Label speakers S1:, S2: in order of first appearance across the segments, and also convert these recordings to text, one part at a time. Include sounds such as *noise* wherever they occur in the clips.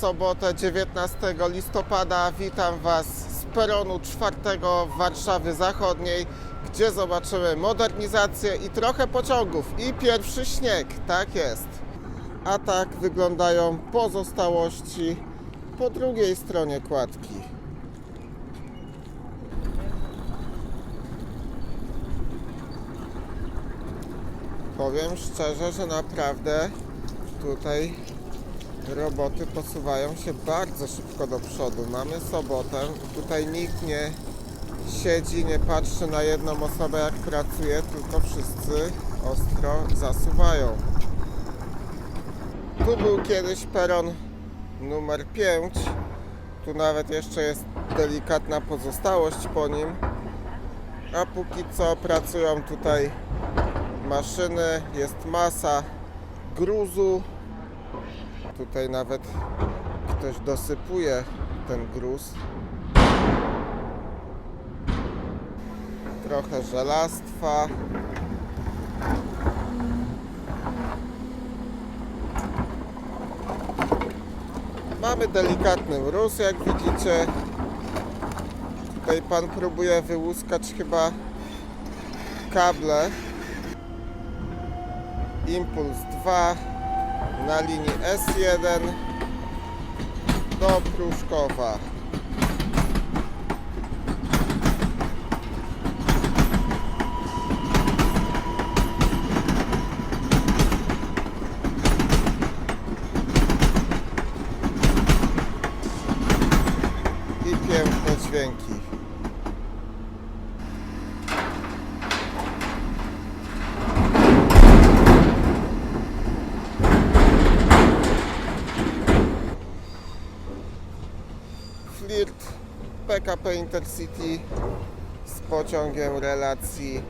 S1: sobotę 19 listopada. Witam Was z peronu czwartego Warszawy Zachodniej, gdzie zobaczymy modernizację i trochę pociągów i pierwszy śnieg, tak jest. A tak wyglądają pozostałości po drugiej stronie kładki. Powiem szczerze, że naprawdę tutaj roboty posuwają się bardzo szybko do przodu. Mamy sobotę, tutaj nikt nie siedzi, nie patrzy na jedną osobę jak pracuje, tylko wszyscy ostro zasuwają. Tu był kiedyś peron numer 5. Tu nawet jeszcze jest delikatna pozostałość po nim. A póki co pracują tutaj maszyny, jest masa gruzu. Tutaj nawet ktoś dosypuje ten gruz. Trochę żelastwa. Mamy delikatny mróz, jak widzicie. Tutaj pan próbuje wyłuskać chyba kable. Impuls 2 na linii S1 do Pruszkowa. Flirt PKP Intercity z pociągiem relacji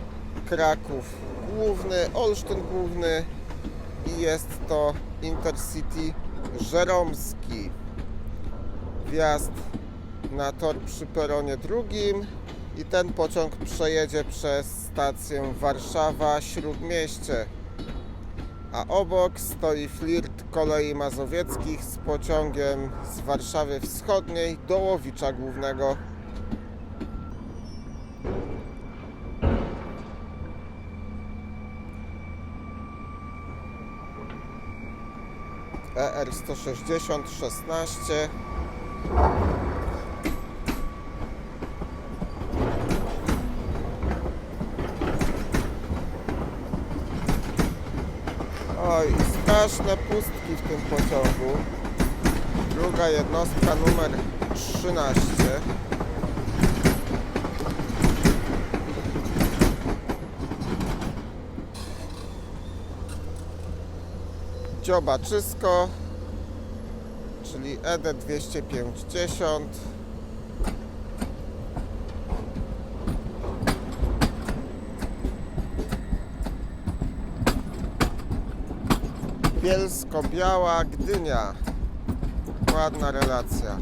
S1: Kraków Główny, Olsztyn Główny i jest to Intercity Żeromski. Wjazd na tor przy peronie drugim i ten pociąg przejedzie przez stację Warszawa Śródmieście. A obok stoi flirt kolei mazowieckich z pociągiem z Warszawy Wschodniej do Łowicza Głównego. ER 160 16 straszne pustki w tym pociągu. Druga jednostka numer 13. Dziobaczysko, czyli ED 250. Bielsko-Biała Gdynia. Ładna relacja.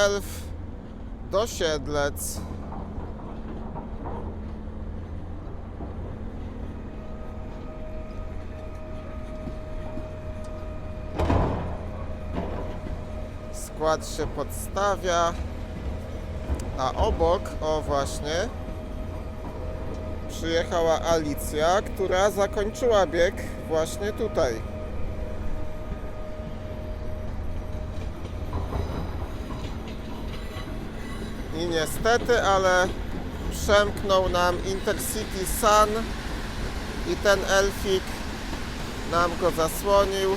S1: Elf do Siedlec. Skład się podstawia, a obok, o właśnie, przyjechała Alicja, która zakończyła bieg właśnie tutaj. I niestety, ale przemknął nam Intercity Sun i ten elfik nam go zasłonił.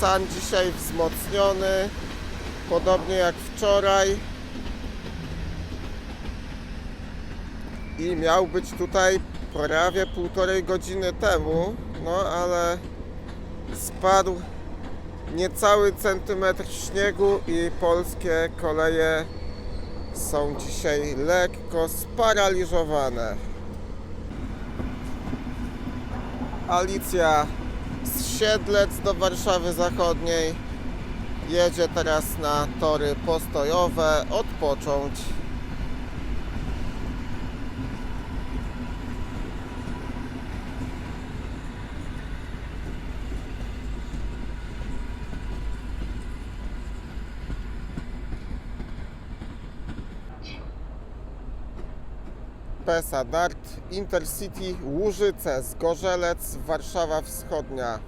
S1: Sun dzisiaj wzmocniony, podobnie jak wczoraj. I miał być tutaj prawie półtorej godziny temu, no ale Spadł niecały centymetr śniegu i polskie koleje są dzisiaj lekko sparaliżowane. Alicja z Siedlec do Warszawy Zachodniej jedzie teraz na tory postojowe odpocząć. PESA DART Intercity Łużyce Zgorzelec Warszawa Wschodnia.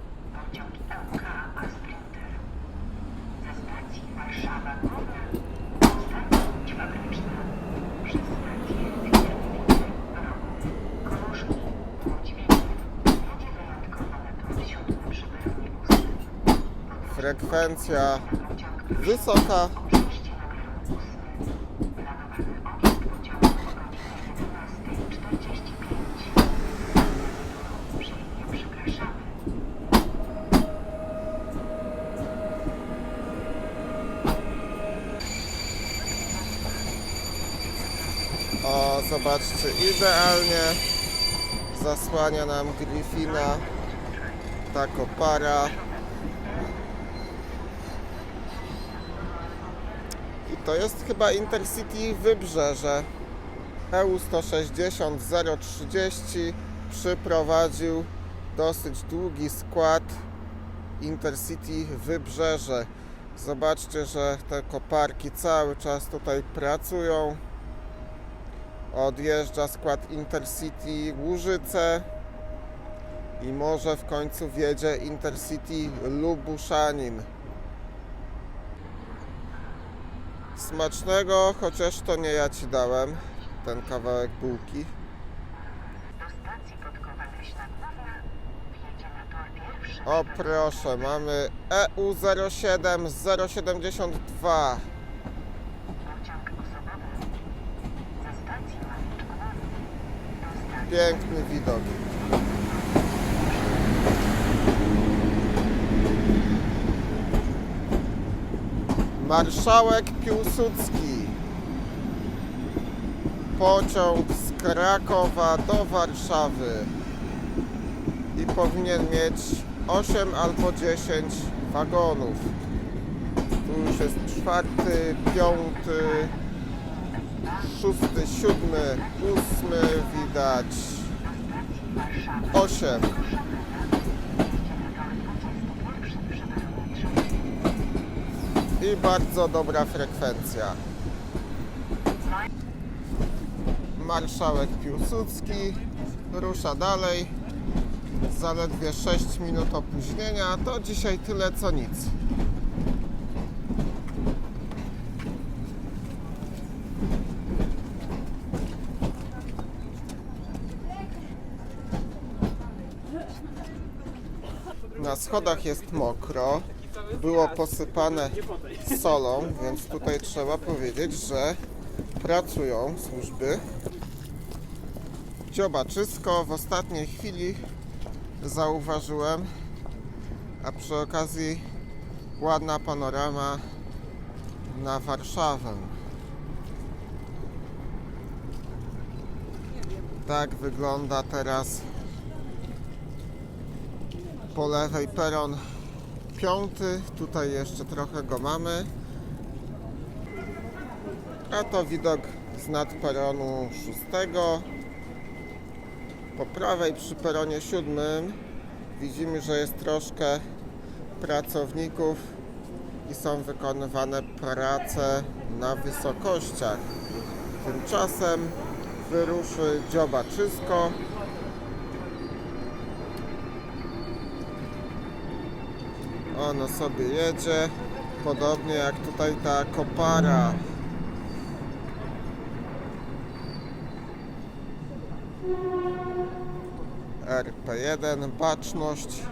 S1: Frekwencja wysoka
S2: przejście na peron ósmy. Planowany odjazd pociągu o godzinie 11.45. Uprzejmie przepraszamy.
S1: O, zobaczcie, idealnie zasłania nam Griffina ta kopara. I to jest chyba Intercity Wybrzeże. EU 160 030 przyprowadził dosyć długi skład Intercity Wybrzeże. Zobaczcie, że te koparki cały czas tutaj pracują. Odjeżdża skład Intercity Łużyce i może w końcu wjedzie Intercity Lubuszanin. Smacznego, chociaż to nie ja ci dałem ten kawałek bułki. O proszę, mamy E EU 07 072.
S2: Pociąg osobowy ze stacji Ławicz Główny do stacji
S1: Piękny widok. Marszałek Piłsudski. Pociąg z Krakowa do Warszawy. I powinien mieć 8 albo 10 wagonów. Tu już jest czwarty, piąty, szósty, siódmy, ósmy widać.
S2: Warszawa.
S1: Osiem.
S2: Jedzie na tor 21 przy peronie trzecim.
S1: I bardzo dobra frekwencja. Marszałek Piłsudski rusza dalej. Zaledwie 6 minut opóźnienia. To dzisiaj tyle co nic. Na schodach jest mokro. Było posypane solą, więc tutaj trzeba powiedzieć, że pracują służby. Dziobaczysko w ostatniej chwili zauważyłem, a przy okazji ładna panorama na Warszawę. Tak wygląda teraz po lewej peron piąty, tutaj jeszcze trochę go mamy. A to widok z nad peronu szóstego. Po prawej przy peronie siódmym widzimy, że jest troszkę pracowników i są wykonywane prace na wysokościach. Tymczasem wyruszy dziobaczysko. Ono sobie jedzie, podobnie jak tutaj ta kopara. RP1, baczność.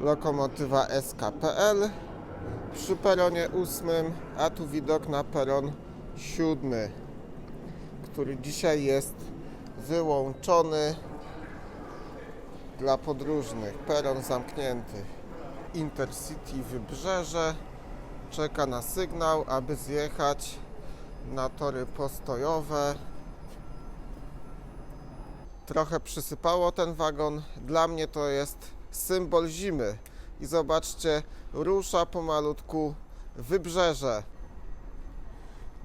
S1: Lokomotywa SKPL przy peronie ósmym, a tu widok na peron siódmy który dzisiaj jest wyłączony dla podróżnych. Peron zamknięty. Intercity Wybrzeże czeka na sygnał, aby zjechać na tory postojowe. Trochę przysypało ten wagon. Dla mnie to jest symbol zimy. I zobaczcie, rusza pomalutku wybrzeże.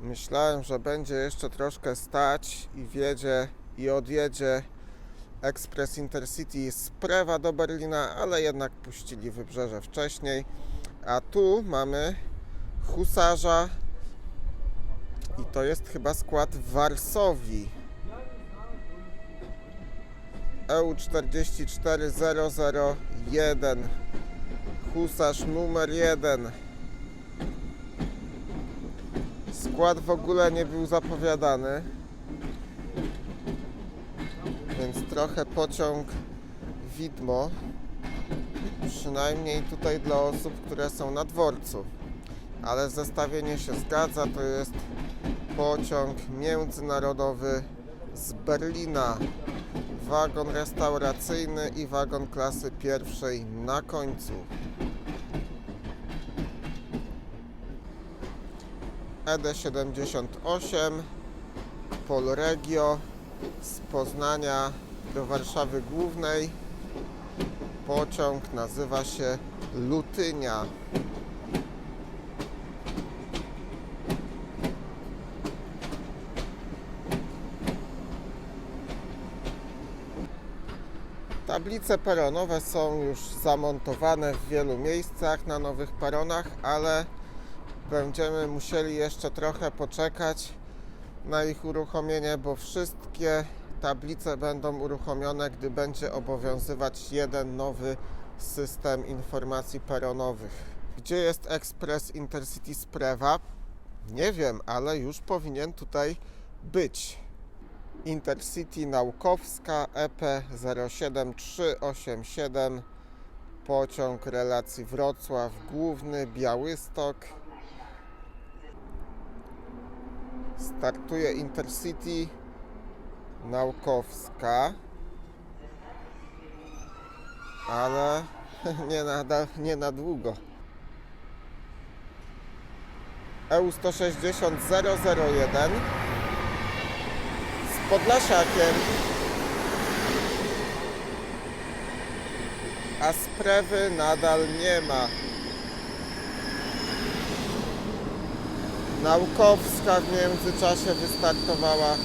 S1: Myślałem, że będzie jeszcze troszkę stać i wiedzie i odjedzie Express Intercity z Prewa do Berlina, ale jednak puścili wybrzeże wcześniej. A tu mamy husarza i to jest chyba skład w Warsowii. E EU 44001 Husarz numer 1 Skład w ogóle nie był zapowiadany. Więc trochę pociąg widmo. Przynajmniej tutaj dla osób, które są na dworcu. Ale zestawienie się zgadza, to jest pociąg międzynarodowy z Berlina. Wagon restauracyjny i wagon klasy pierwszej na końcu. ED78 Polregio z Poznania do Warszawy Głównej. Pociąg nazywa się Lutynia. Tablice peronowe są już zamontowane w wielu miejscach na nowych peronach, ale będziemy musieli jeszcze trochę poczekać na ich uruchomienie, bo wszystkie tablice będą uruchomione, gdy będzie obowiązywać jeden nowy system informacji peronowych. Gdzie jest ekspres Intercity z Prewa? Nie wiem, ale już powinien tutaj być. Intercity Naukowska E EP 07387 pociąg relacji Wrocław Główny Białystok startuje Intercity Naukowska ale *laughs* nie na, nie na długo E EU 160 001 z Podlasiakiem. A sprawy nadal nie ma. Naukowska w międzyczasie wystartowała.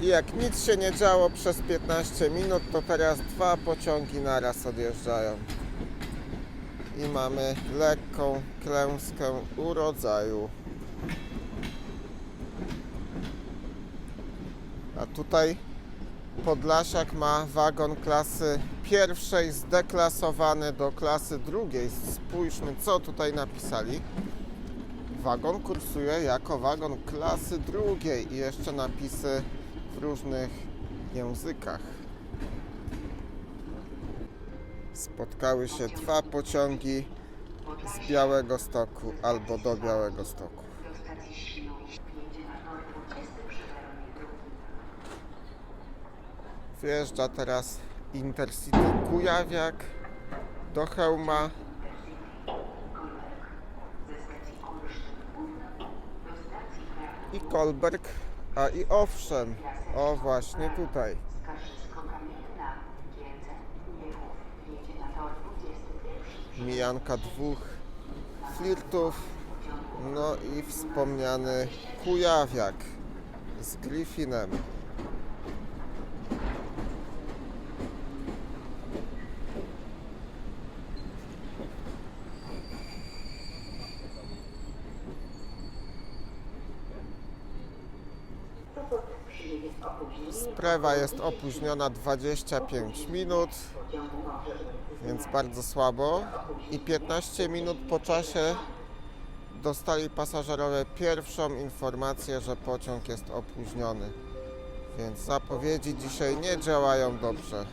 S1: I jak nic się nie działo przez 15 minut, to teraz dwa pociągi naraz odjeżdżają. I mamy lekką klęskę urodzaju. Tutaj Podlasiak ma wagon klasy pierwszej zdeklasowany do klasy drugiej. Spójrzmy, co tutaj napisali. Wagon kursuje jako wagon klasy drugiej i jeszcze napisy w różnych językach. Spotkały się dwa pociągi z Białego Stoku albo do Białego Stoku.
S2: Do stacji Świnoujście jedzie na tor 20 przy peronie drugim.
S1: Wjeżdża teraz Intercity Kujawiak do Chełma. I Kolberg, a i owszem, o właśnie tutaj.
S2: Skarżysko-Kamienna Kielce Mniechów jedzie na tor 21
S1: Mijanka dwóch flirtów, no i wspomniany Kujawiak z Griffinem.
S2: Przybieg jest opóźnienie
S1: Sprawa jest opóźniona 25 minut, więc bardzo słabo. I 15 minut po czasie dostali pasażerowie pierwszą informację, że pociąg jest opóźniony. Więc zapowiedzi dzisiaj nie działają dobrze.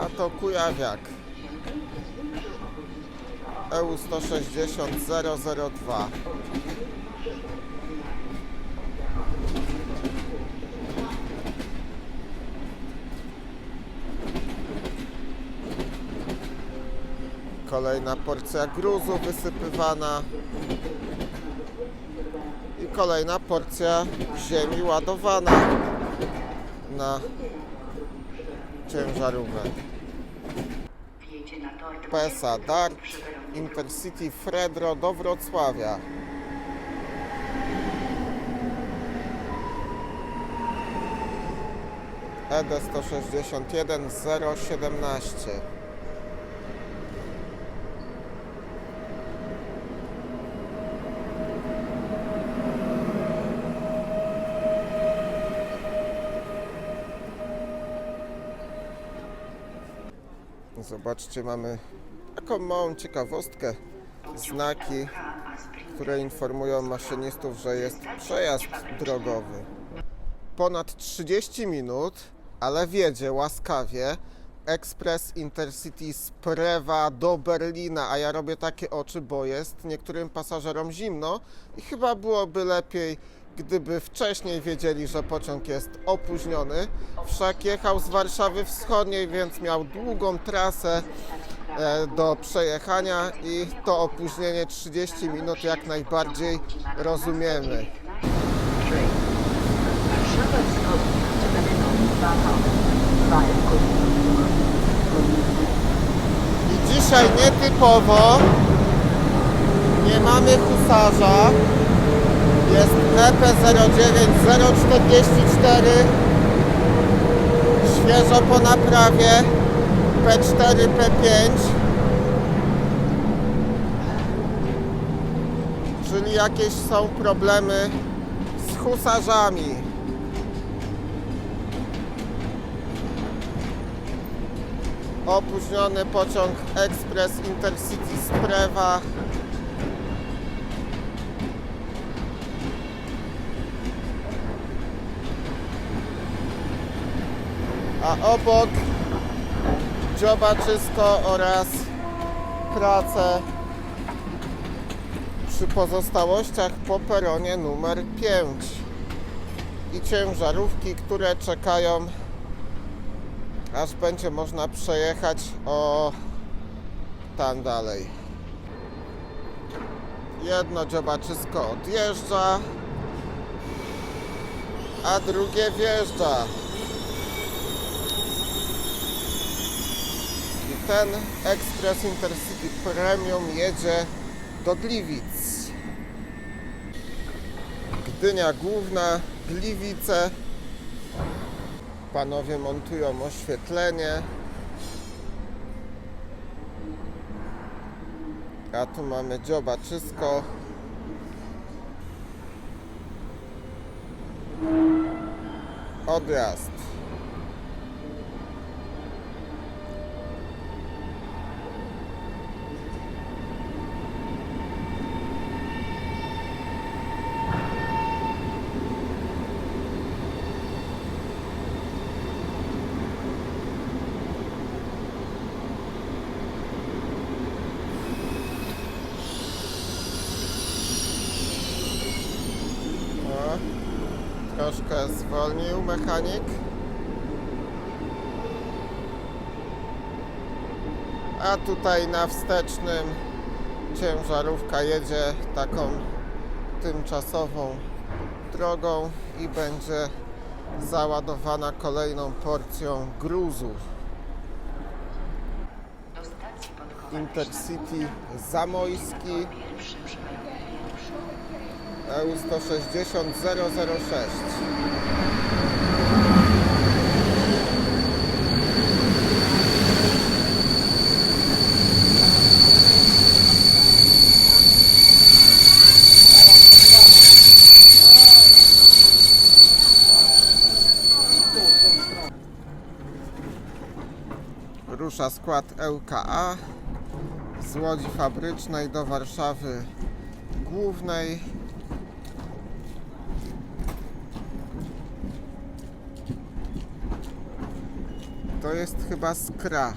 S1: A to Kujawiak. EU 160 002. Kolejna porcja gruzu wysypywana. I kolejna porcja ziemi ładowana na ciężarówkę. PESA Dart Intercity Fredro do Wrocławia. ED 161 017 Zobaczcie, mamy taką małą ciekawostkę. Znaki, które informują maszynistów, że jest przejazd drogowy. Ponad 30 minut, ale wiedzie łaskawie. Ekspres Intercity z Prewa do Berlina, a ja robię takie oczy, bo jest niektórym pasażerom zimno i chyba byłoby lepiej, gdyby wcześniej wiedzieli, że pociąg jest opóźniony. Wszak jechał z Warszawy Wschodniej, więc miał długą trasę do przejechania i to opóźnienie 30 minut jak najbardziej rozumiemy. I dzisiaj nietypowo nie mamy husarza. Jest E EP09044. Świeżo po naprawie P4, P5. Czyli jakieś są problemy z husarzami. Opóźniony pociąg Express Intercity z Prewa. A obok dziobaczysko oraz prace przy pozostałościach po peronie numer 5 i ciężarówki, które czekają aż będzie można przejechać o tam dalej. Jedno dziobaczysko odjeżdża, a drugie wjeżdża. Ten Express Intercity Premium jedzie do Gliwic. Gdynia Główna, Gliwice, Panowie montują oświetlenie. A tu mamy dziobaczysko. Odjazd. O, troszkę A tutaj na wstecznym ciężarówka jedzie taką tymczasową drogą i będzie załadowana kolejną porcją gruzu. Intercity Zamojski. EU 160 006. Rusza skład ŁKA z Łodzi Fabrycznej do Warszawy głównej. To jest chyba skra.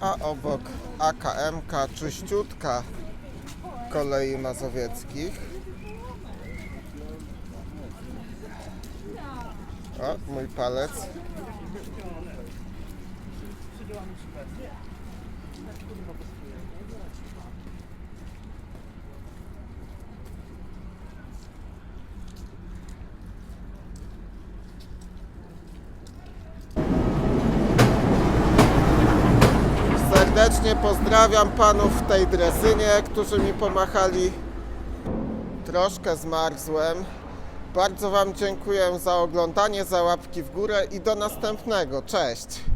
S1: A obok AKM-ka czyściutka kolei mazowieckich. O, mój palec. Pozdrawiam panów w tej drezynie, którzy mi pomachali. Troszkę zmarzłem. Bardzo wam dziękuję za oglądanie, za łapki w górę i do następnego. Cześć!